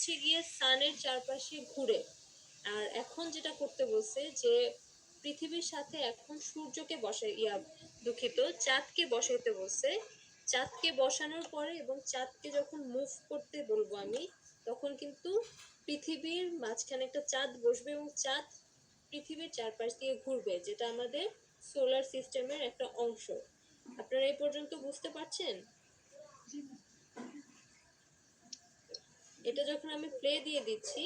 হচ্ছে গিয়ে সানের চারপাশে ঘুরে। আর এখন যেটা করতে বলছে যে, পৃথিবীর সাথে এখন সূর্যকে বসাই ইয়া, দুঃখিত, চাঁদকে বসাইতে বলছে। চাঁদকে বসানোর পরে এবং চাঁদকে যখন মুভ করতে বলব আমি, তখন কিন্তু পৃথিবীর মাঝখানে একটা চাঁদ বসবে এবং চাঁদ পৃথিবীর চারপাশ দিয়ে ঘুরবে, যেটা আমাদের সোলার সিস্টেমের একটা অংশ। আপনারা এই পর্যন্ত বুঝতে পারছেন? এটা যখন আমি প্লে দিয়ে দিচ্ছি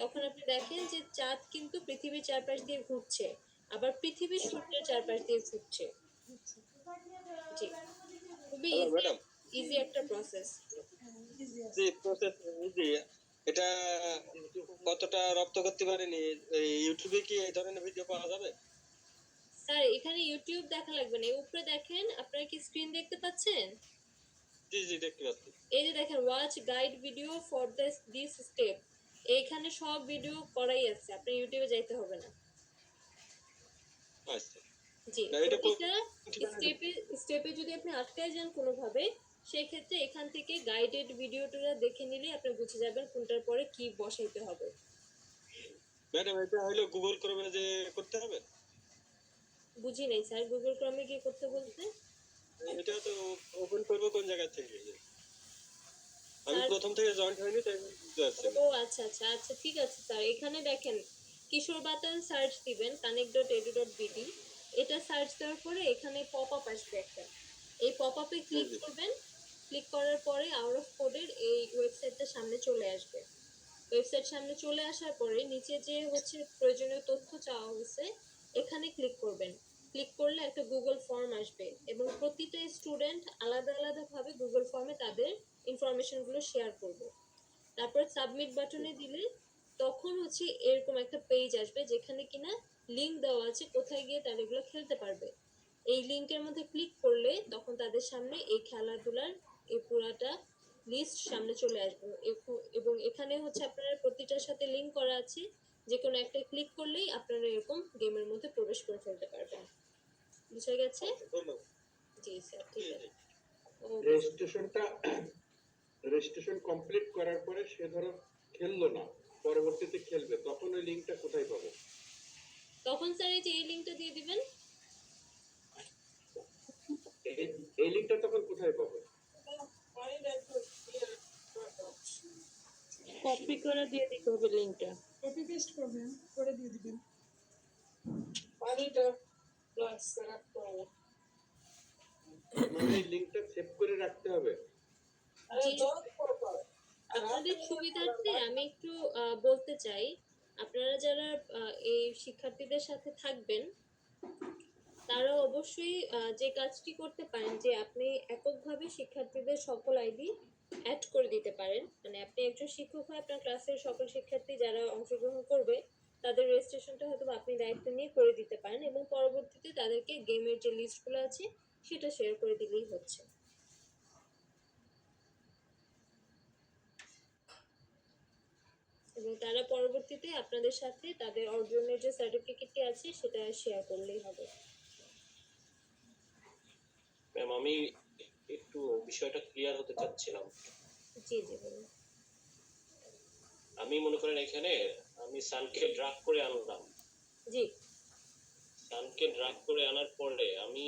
তখন আপনি দেখেন যে চাঁদ কিন্তু পৃথিবীর চারপাশ দিয়ে ঘুরছে আবার পৃথিবী সূর্যের চারপাশ দিয়ে ঘুরছে। জি খুবই ইজি একটা প্রসেস জি প্রসেস জি এটা কতটা রপ্ত করতে পারেনি? ইউটিউবে কি এই ধরনের ভিডিও পাওয়া যাবে? স্যার এখানে ইউটিউব দেখা লাগবে না। উপরে দেখেন আপনারা কি স্ক্রিন দেখতে পাচ্ছেন? জি জি দেখতে পাচ্ছি। এই যে দেখেন watch guide video for this this step এইখানে সব ভিডিও করাই আছে আপনি ইউটিউবে যাইতে হবে না। আচ্ছা। জি প্রতিটা স্টেপে স্টেপে যদি আপনি আটকায় যান কোনোভাবে সেক্ষেত্রে এখান থেকে গাইডেড ভিডিওটা দেখে নিলে আপনি বুঝে যাবেন কোনটার পরে কি বসাইতে হবে। ম্যাডাম এটা হলো গুগল করবে যে করতে হবে? বুঝি নাই স্যার গুগল ক্রমে গিয়ে করতে বলতে? এটা তো ওপেন করব কোন জায়গা থেকে আমি প্রথম থেকে জয়েন্ট হয়নি তাই। ও আচ্ছা আচ্ছা আচ্ছা ঠিক আছে স্যার এখানে দেখেন কিশোর বাতান সার্চ দিবেন connect dot edu dot BD এটা সার্চ দেওয়ার পরে এখানে পপ আপ আসবে একটা এই পপ আপে ক্লিক। করবেন ক্লিক করার পরে আউট অফ কোডের এই ওয়েবসাইটটা সামনে চলে আসবে ওয়েবসাইট সামনে চলে আসার পরে নিচে যে হচ্ছে প্রয়োজনীয় তথ্য চাওয়া হয়েছে এখানে ক্লিক করবেন ক্লিক করলে একটা গুগল ফর্ম আসবে এবং প্রতিটা স্টুডেন্ট আলাদা আলাদাভাবে গুগল ফর্মে তাদের ইনফরমেশনগুলো শেয়ার করবে। তারপর সাবমিট বাটনে দিলে তখন হচ্ছে এরকম একটা পেজ আসবে যেখানে কিনা লিংক দেওয়া আছে, কোথায় গিয়ে তারা এগুলো খেলতে পারবে। এই লিংকের মধ্যে ক্লিক করলে তখন তাদের সামনে এই খেলাধুলার এই পুরাটা লিস্ট সামনে চলে আসবে। এবং এখানে হচ্ছে আপনার প্রতিটার সাথে লিংক করা আছে যে কোনো একটা ক্লিক করলেই আপনারা এরকম গেমের মধ্যে প্রবেশ করে ফেলতে পারবেন। বুঝে গেছে? জি স্যার ঠিক আছে। রেজিস্ট্রেশনটা রেজিস্ট্রেশন কমপ্লিট করার পরে সে ধরো খেললো না পরবর্তীতে খেলবে তখন ওই লিঙ্কটা কোথায় পাবো? তখন স্যার এই যে এই লিংকটা দিয়ে দিবেন। এই- এই লিঙ্কটা তখন কোথায় পাবো? কপি করে দিয়ে দিতে হবে লিংকটা কপি পেস্ট করবেন করে দিয়ে দিবেন। মানে এই লিঙ্কটা সেভ করে রাখতে হবে। আপনাদের সুবিধার্থে আমি একটু বলতে চাই, আপনারা যারা এই শিক্ষার্থীদের সাথে থাকবেন, তারা অবশ্যই যে কাজটি করতে পারেন, যে আপনি এককভাবে শিক্ষার্থীদের সকল আইডি অ্যাড করে দিতে পারেন মানে আপনি একজন শিক্ষক হয়ে আপনার ক্লাসের সকল শিক্ষার্থী যারা অংশগ্রহণ করবে তাদের রেজিস্ট্রেশনটা হয়তো আপনি দায়িত্ব নিয়ে করে দিতে পারেন এবং পরবর্তীতে তাদেরকে গেমের যে লিস্টগুলো আছে সেটা শেয়ার করে দিলেই হচ্ছে। এবং তারা পরবর্তীতে আপনাদের সাথে তাদের অর্জনের যে সার্টিফিকেটটি আছে সেটা শেয়ার করলেই হবে। ম্যাম আমি একটু বিষয়টা ক্লিয়ার হতে চাচ্ছিলাম। জি জি বলুন। আমি মনে করেন এখানে আমি সানকে ড্রাগ করে আনলাম। জি। সানকে ড্রাগ করে আনার পরে আমি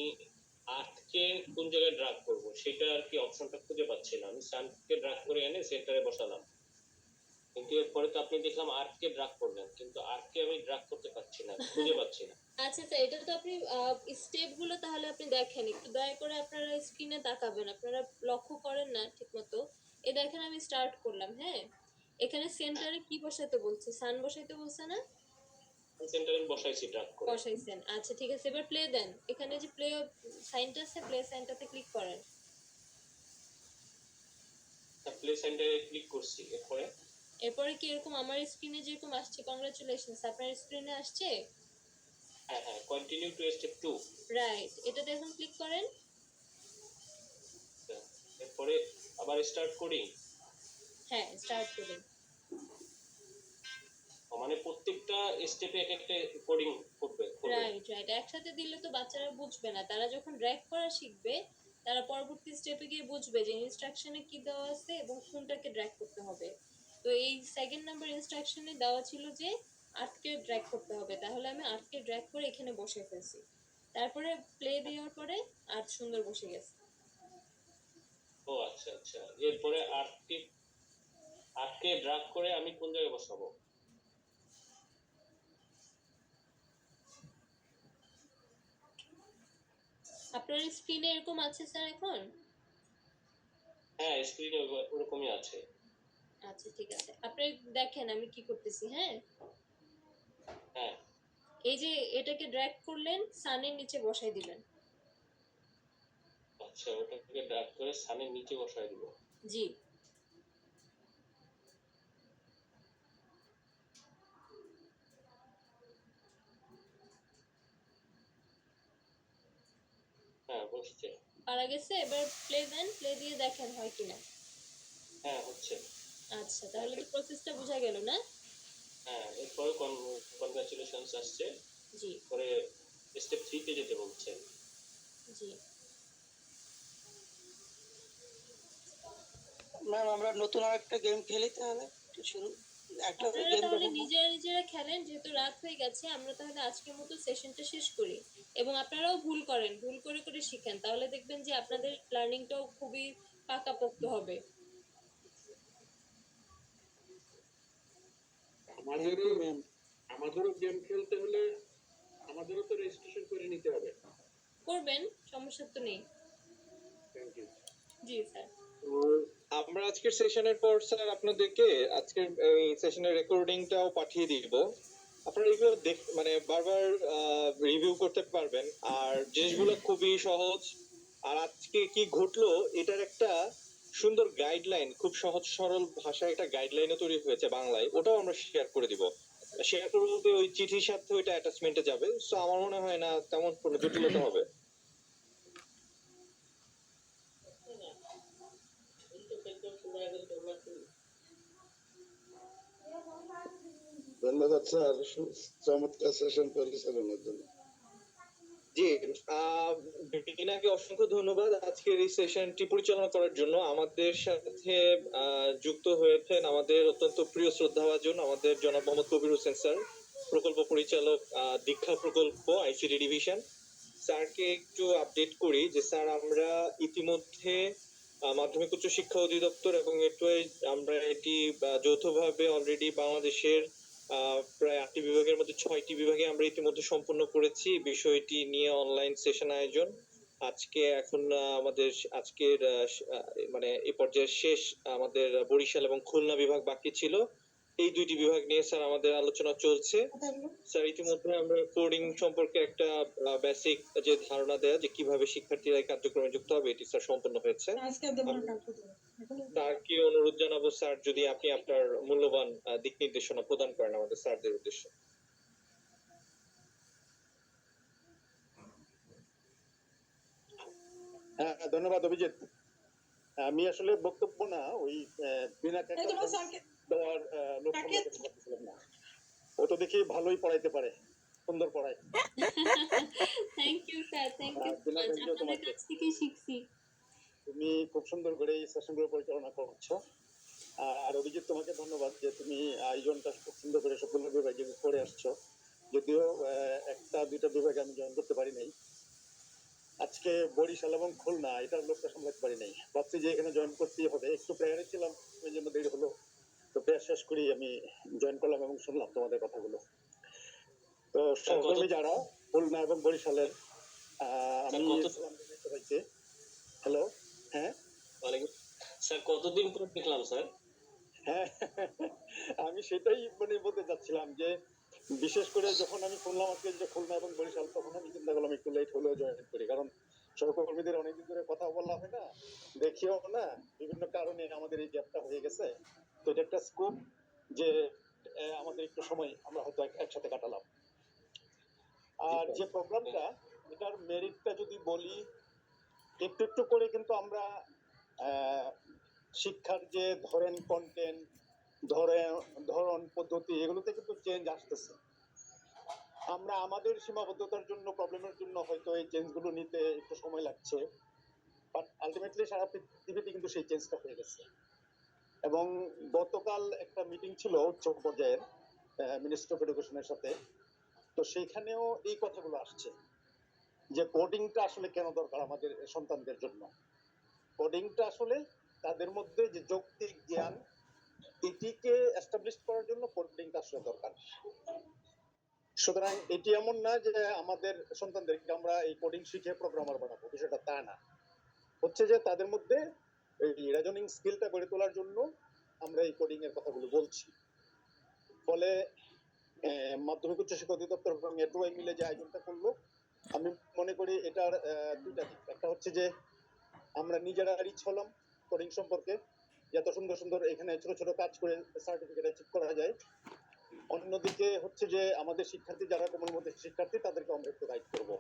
আর্থকে কোন জায়গায় ড্রাগ করব সেটা আর কি অপশনটা খুঁজে পাচ্ছি না। আমি সানকে ড্রাগ করে এনে সেন্টারে বসালাম। কিন্তু এরপরে তো আপনি দেখলাম আর্থকে ড্রাগ করলেন কিন্তু আর্থকে আমি ড্রাগ করতে পারছি না খুঁজে পাচ্ছি না। আচ্ছা স্যার এটা তো আপনি স্টেপগুলো তাহলে আপনি দেখেন। একটু দয়া করে আপনারা স্ক্রিনে তাকাবেন। আপনারা লক্ষ্য করেন না ঠিকমতো। এ দেখেন আমি স্টার্ট করলাম হ্যাঁ? এখানে সেন্টারে কি বসাতে বলছে? সান বসাইতে বলছে না? সেন্টারে বসাইছি ড্রাগ করে। বসাইছেন। আচ্ছা ঠিক আছে এবার প্লে দেন। এখানে যে প্লে সাইনটা আছে প্লে সাইনটাতে ক্লিক করেন। প্লে সেন্টারে ক্লিক করছি এরপরে। এরপরে কি এরকম আমার স্ক্রিনে যেরকম আসছে কংগ্রাচুলেশনস আপনার স্ক্রিনে আসছে? হ্যাঁ হ্যাঁ continue to step two right এটাতে এখন ক্লিক করেন। এরপরে আবার স্টার্ট করি হ্যাঁ স্টার্ট করুন মানে প্রত্যেকটা স্টেপে এক একটা কোডিং করবে। রাইট রাইট একসাথে দিলে তো বাচ্চারা বুঝবে না। তারা যখন ড্র্যাগ করা শিখবে তারা পরবর্তী স্টেপে গিয়ে বুঝবে যে ইনস্ট্রাকশনে কি দেওয়া আছে এবং কোনটাকে ড্র্যাগ করতে হবে। তো এই সেকেন্ড নাম্বার ইনস্ট্রাকশনে দেওয়া ছিল যে আটকে ড্র্যাগ করতে হবে। তাহলে আমি আটকে ড্র্যাগ করে এখানে বসে ফেলছি। তারপরে প্লে দেওয়ার পরে আট সুন্দর বসে গেছে। ও আচ্ছা আচ্ছা। এরপরে আটকে আটকে ড্রাগ করে আমি কোন জায়গায় বসাবো? আপনার স্ক্রিনে এরকম আছে স্যার এখন? হ্যাঁ স্ক্রিনে ওরকমই আছে। আচ্ছা ঠিক আছে। আপনি দেখেন আমি কি করতেছি হ্যাঁ? হ্যাঁ। এই যে এটাকে ড্র্যাগ করলেন সানের নিচে বসাই দিলেন। আচ্ছা ওটাকে ড্রাগ করে সানের নিচে বসাই দিব। জি। হ্যাঁ বসছে পারা গেছে এবার প্লে দেন প্লে দিয়ে দেখেন হয় কিনা। হ্যাঁ হচ্ছে। আচ্ছা তাহলে তো প্রসেসটা বোঝা গেল না? হ্যাঁ এরপরে কনগ্রাচুলেশনস আসছে। জি। পরে স্টেপ থ্রিতে যেতে বলছে জি। ম্যাম আমরা নতুন আরেকটা গেম খেলি তাহলে? একটু শুরু নিজেরা নিজেরা খেলেন যেহেতু রাত হয়ে গেছে আমরা তাহলে আজকের মতো সেশনটা শেষ করি। এবং আপনারাও ভুল করেন ভুল করে করে শিখেন। তাহলে দেখবেন যে আপনাদের লার্নিংটাও খুবই পাকাপোক্ত হবে। আমাদেরও আমাদেরও গেম খেলতে হলে আমাদেরও তো রেজিস্ট্রেশন করে নিতে হবে। করবেন সমস্যা তো নেই। থ্যাংক ইউ জি স্যার আমরা আজকের সেশনের পর স্যার আপনাদেরকে আজকের, এই সেশনের রেকর্ডিংটাও পাঠিয়ে দিব। আপনারা এগুলো দেখ মানে বারবার রিভিউ করতে পারবেন। আর জিনিসগুলো খুবই সহজ। আর আজকে কি ঘটলো, এটার একটা সুন্দর গাইডলাইন খুব সহজ, সরল ভাষায় একটা গাইডলাইনও তৈরি হয়েছে বাংলায়। ওটাও আমরা শেয়ার করে দিব। শেয়ার করব বলতে ওই চিঠির সাথে ওইটা অ্যাটাচমেন্টে যাবে। সো আমার মনে হয় না তেমন কোনো জটিলতা হবে। অসংখ্য ধন্যবাদ আজকের এই সেশনটি পরিচালনা করার জন্য। আমাদের সাথে যুক্ত হয়েছেন আমাদের অত্যন্ত প্রিয় শ্রদ্ধাভাজন, আমাদের জনাব মোহাম্মদ কবির হোসেন স্যার, প্রকল্প পরিচালক দীক্ষা প্রকল্প আইসিডি ডিভিশন স্যারকে একটু আপডেট করি যে স্যার, আমরা ইতিমধ্যে মাধ্যমিক উচ্চ শিক্ষা অধিদপ্তর এবং এটুআই আমরা এটি যৌথভাবে অলরেডি বাংলাদেশের প্রায় আটটি বিভাগের মধ্যে ছয়টি বিভাগে আমরা ইতিমধ্যে সম্পূর্ণ করেছি। বিষয়টি নিয়ে অনলাইন সেশন আয়োজন। আজকে এখন আমাদের আজকের মানে এ পর্যায়ে শেষ আমাদের বরিশাল এবং খুলনা বিভাগ বাকি ছিল। এই দুইটি বিভাগ নিয়ে স্যার আমাদের আলোচনা চলছে। স্যার ইতিমধ্যে আমরা কোডিং সম্পর্কে একটা বেসিক যে ধারণা দেয়া যে কীভাবে শিক্ষার্থীরা এই কার্যক্রমে যুক্ত হবে এটি স্যার সম্পন্ন হয়েছে। এখন স্যার কি অনুরোধ জানাব স্যার যদি আপনি আপনার মূল্যবান দিক নির্দেশনা প্রদান করেন আমাদের স্যারদের উদ্দেশ্যে? হ্যাঁ ধন্যবাদ অভিজিৎ। আমি আসলে বক্তব্য না ওই বিনা দেওয়ার না। ও তো দেখি ভালোই পড়াইতে পারে সুন্দর পড়ায়। Thank you sir thank you আপনাদের কাছ থেকে শিখছি। তুমি খুব সুন্দর করে এই সেশনগুলো পরিচালনা করছ। আর অভিজিৎ তোমাকে ধন্যবাদ যে তুমি আয়োজনটা খুব সুন্দর করে সবগুলো বিভাগে করে আসছো। যদিও একটা দুইটা বিভাগে আমি জয়েন করতে পারি নাই। আজকে বরিশাল এবং খুলনা এটার লোকটা সামলাতে পারি নাই। ভাবছি যে এখানে জয়েন করতেই হবে। একটু প্রেয়ারে ছিলাম ওই জন্য দেরি হলো। তো প্রেয়ার শেষ করি আমি জয়েন করলাম এবং শুনলাম তোমাদের কথাগুলো। তো সহকর্মী যারা খুলনা এবং বরিশালের আমি সবাইকে হ্যালো হ্যাঁ? স্যার কতদিন পর দেখলাম স্যার? হ্যাঁ আমি সেটাই মানে বলতে চাচ্ছিলাম যে বিশেষ করে যখন আমি শুনলাম আজকে যে খুলনা এবং বরিশাল তখন আমি চিন্তা করলাম একটু লেট হলেও জয়েন করি। কারণ সহকর্মীদের অনেকদিন ধরে কথা বলা হয় না দেখিও না বিভিন্ন কারণে আমাদের এই গ্যাপটা হয়ে গেছে। তো এটা একটা স্কোপ যে আমাদের একটু সময় আমরা হয়তো একসাথে কাটালাম। আর যে প্রোগ্রামটা এটার মেরিটটা যদি বলি একটু একটু করে কিন্তু আমরা শিক্ষার যে ধরেন কন্টেন্ট ধরেন ধরন পদ্ধতি এগুলোতে কিন্তু চেঞ্জ আসতেছে। আমরা আমাদের সীমাবদ্ধতার জন্য প্রবলেমের জন্য হয়তো এই চেঞ্জগুলো নিতে একটু সময় লাগছে বাট আলটিমেটলি সারা পৃথিবীতে কিন্তু সেই চেঞ্জটা হয়ে গেছে। এবং গতকাল একটা মিটিং ছিল উচ্চ পর্যায়ের মিনিস্টার অফ এডুকেশনের সাথে। তো সেইখানেও এই কথাগুলো আসছে যে কোডিংটা আসলে কেন দরকার আমাদের সন্তানদের জন্য? কোডিংটা আসলে তাদের মধ্যে যে যৌক্তিক জ্ঞান, এটিকে এস্টাবলিশ করার জন্য কোডিংটা আসলে দরকার। সুতরাং এটি এমন না যে আমাদের সন্তানদেরকে আমরা এই কোডিং শিখে প্রোগ্রামার বানাবো, বিষয়টা তা না। হচ্ছে যে তাদের মধ্যে এই রেজনিং স্কিলটা গড়ে তোলার জন্য আমরা এই কোডিং এর কথাগুলো বলছি। ফলে মাধ্যমিক উচ্চ শিক্ষা অধিদপ্তর এবং এটুআই মিলে যে আয়োজনটা করল, আমি মনে করি এটার দুইটা দিক। একটা হচ্ছে যে, আমরা নিজেরা রিচ হলাম কোডিং সম্পর্কে যে এত সুন্দর সুন্দর এখানে ছোট ছোট কাজ করে সার্টিফিকেট অ্যাচিভ করা যায়। অন্যদিকে হচ্ছে যে, আমাদের শিক্ষার্থী যারা কোমল মধ্যে শিক্ষার্থী, তাদেরকে আমরা একটু গাইড করব।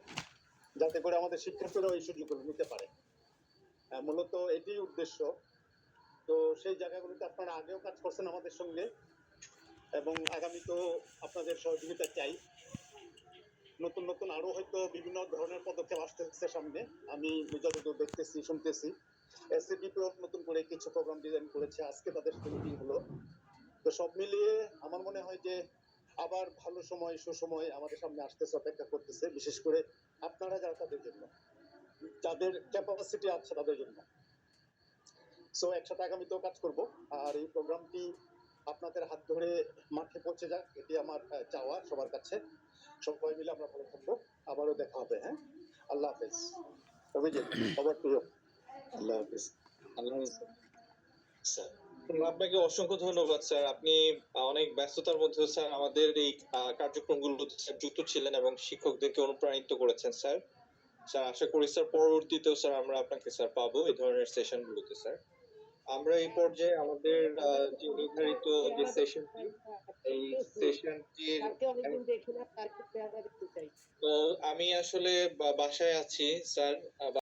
যাতে করে আমাদের শিক্ষার্থীরাও এই সুযোগগুলো নিতে পারে। মূলত এটি উদ্দেশ্য। তো সেই জায়গাগুলোতে আপনারা আগেও কাজ করছেন আমাদের সঙ্গে এবং আগামীতেও আপনাদের সহযোগিতা চাই। নতুন নতুন আরও হয়তো বিভিন্ন ধরনের পদক্ষেপ আসতেছে সামনে। আমি যতদূর দেখতেছি, শুনতেছি। এসএডিপিও নতুন করে কিছু প্রোগ্রাম ডিজাইন করেছে। আজকে তাদের মিটিং হলো। তো সব মিলিয়ে আমার মনে হয় যে আবার ভালো সময়, সুসময় আমাদের সামনে আসতেছে, অপেক্ষা করতেছে। বিশেষ করে আপনারা যারা তাদের জন্য। যাদের ক্যাপাসিটি আছে তাদের জন্য। সো একসাথে আগামীতেও কাজ করব। আর এই প্রোগ্রামটি আপনাদের হাত ধরে মাঠে পৌঁছে যাক, এটি আমার চাওয়া সবার কাছে। সবাই মিলে আমরা ভালো থাকব। আবারও দেখা হবে হ্যাঁ? আল্লাহ হাফেজ। অভিজিৎ, খবর প্রিয় আল্লাহ হাফেজ। আল্লাহ আপনাকে অসংখ্য ধন্যবাদ, স্যার। আপনি অনেক ব্যস্ততার মধ্যেও, স্যার, আমাদের এই কার্যক্রমগুলোতে যুক্ত ছিলেন এবং শিক্ষকদেরকে অনুপ্রাণিত করেছেন, স্যার। স্যার আশা করি স্যার পরবর্তীতেও স্যার আমরা আপনাকে স্যার পাবো এই ধরনের সেশনগুলোতে স্যার। আমরা এই পর্যায়ে আমাদের যে নির্ধারিত যে সেশনটি এই সেশনটির তো আমি আসলে বাসায় আছি স্যার